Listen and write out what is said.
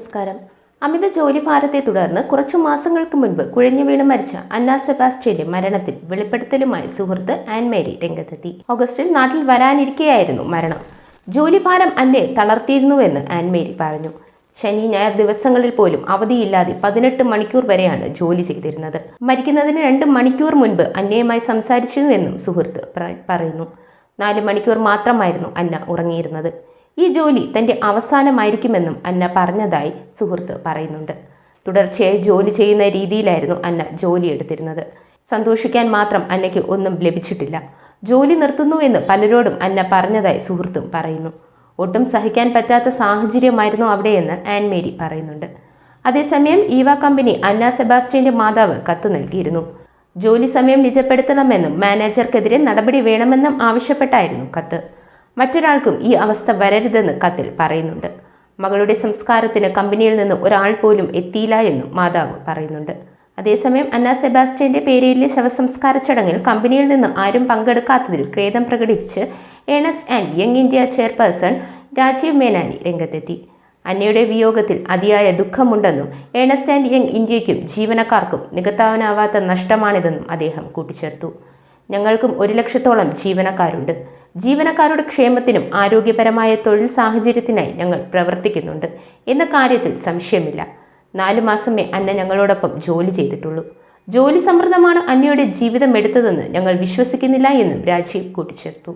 നമസ്കാരം. അമിത ജോലിഭാരത്തെ തുടർന്ന് കുറച്ചു മാസങ്ങൾക്ക് മുൻപ് കുഴഞ്ഞു വീണ് മരിച്ച അന്ന സെബാസ്റ്റ്യന്റെ മരണത്തിൽ വെളിപ്പെടുത്തലുമായി സുഹൃത്ത് ആൻമേരി രംഗത്തെത്തി. ഓഗസ്റ്റിൽ നാട്ടിൽ വരാനിരിക്കെയായിരുന്നു മരണം. ജോലിഭാരം അന്നെ തളർത്തിയിരുന്നുവെന്ന് ആൻമേരി പറഞ്ഞു. ശനി ഞായർ ദിവസങ്ങളിൽ പോലും അവധിയില്ലാതെ പതിനെട്ട് മണിക്കൂർ വരെയാണ് ജോലി ചെയ്തിരുന്നത്. മരിക്കുന്നതിന് രണ്ട് മണിക്കൂർ മുൻപ് അന്നയുമായി സംസാരിച്ചിരുന്നുവെന്നും സുഹൃത്ത് പറയുന്നു. നാല് മണിക്കൂർ മാത്രമായിരുന്നു അന്ന ഉറങ്ങിയിരുന്നത്. ഈ ജോലി തന്റെ അവസാനമായിരിക്കുമെന്നും അന്ന പറഞ്ഞതായി സുഹൃത്ത് പറയുന്നുണ്ട്. തുടർച്ചയായി ജോലി ചെയ്യുന്ന രീതിയിലായിരുന്നു അന്ന ജോലി എടുത്തിരുന്നത്. സന്തോഷിക്കാൻ മാത്രം അന്നയ്ക്ക് ഒന്നും ലഭിച്ചിട്ടില്ല. ജോലി നിർത്തുന്നുവെന്ന് പലരോടും അന്ന പറഞ്ഞതായി സുഹൃത്തും പറയുന്നു. ഒട്ടും സഹിക്കാൻ പറ്റാത്ത സാഹചര്യമായിരുന്നു അവിടെയെന്ന് ആൻമേരി പറയുന്നുണ്ട്. അതേസമയം ഈവ കമ്പനി അന്ന സെബാസ്റ്റ്യന്റെ മാതാവ് കത്ത് നൽകിയിരുന്നു. ജോലി സമയം നിജപ്പെടുത്തണമെന്നും മാനേജർക്കെതിരെ നടപടി വേണമെന്നും ആവശ്യപ്പെട്ടായിരുന്നു കത്ത്. മറ്റൊരാൾക്കും ഈ അവസ്ഥ വരരുതെന്ന് കത്തിൽ പറയുന്നുണ്ട്. മകളുടെ സംസ്കാരത്തിന് കമ്പനിയിൽ നിന്ന് ഒരാൾ പോലും എത്തിയില്ല എന്നും മാതാവ് പറയുന്നുണ്ട്. അതേസമയം അന്ന സെബാസ്റ്റ്യന്റെ പേരിലെ ശവസംസ്കാര ചടങ്ങിൽ കമ്പനിയിൽ നിന്ന് ആരും പങ്കെടുക്കാത്തതിൽ ഖേദം പ്രകടിപ്പിച്ച് Ernst and Young India chairperson Rajiv Memani രംഗത്തെത്തി. അന്നയുടെ വിയോഗത്തിൽ അതിയായ ദുഃഖമുണ്ടെന്നും ഏണസ്റ്റ് ആൻഡ് യങ് ഇന്ത്യയ്ക്കും ജീവനക്കാർക്കും നികത്താനാവാത്ത നഷ്ടമാണിതെന്നും അദ്ദേഹം കൂട്ടിച്ചേർത്തു. ഞങ്ങൾക്കും ഒരു ലക്ഷത്തോളം ജീവനക്കാരുണ്ട്. ജീവനക്കാരുടെ ക്ഷേമത്തിനും ആരോഗ്യപരമായ തൊഴിൽ സാഹചര്യത്തിനായി ഞങ്ങൾ പ്രവർത്തിക്കുന്നുണ്ട് എന്ന കാര്യത്തിൽ സംശയമില്ല. നാലു മാസമേ അന്ന ഞങ്ങളോടൊപ്പം ജോലി ചെയ്തിട്ടുള്ളൂ. ജോലി സമൃദ്ധമാണ് അന്നയുടെ ജീവിതം എടുത്തതെന്ന് ഞങ്ങൾ വിശ്വസിക്കുന്നില്ല എന്നും രാജീവ് കൂട്ടിച്ചേർത്തു.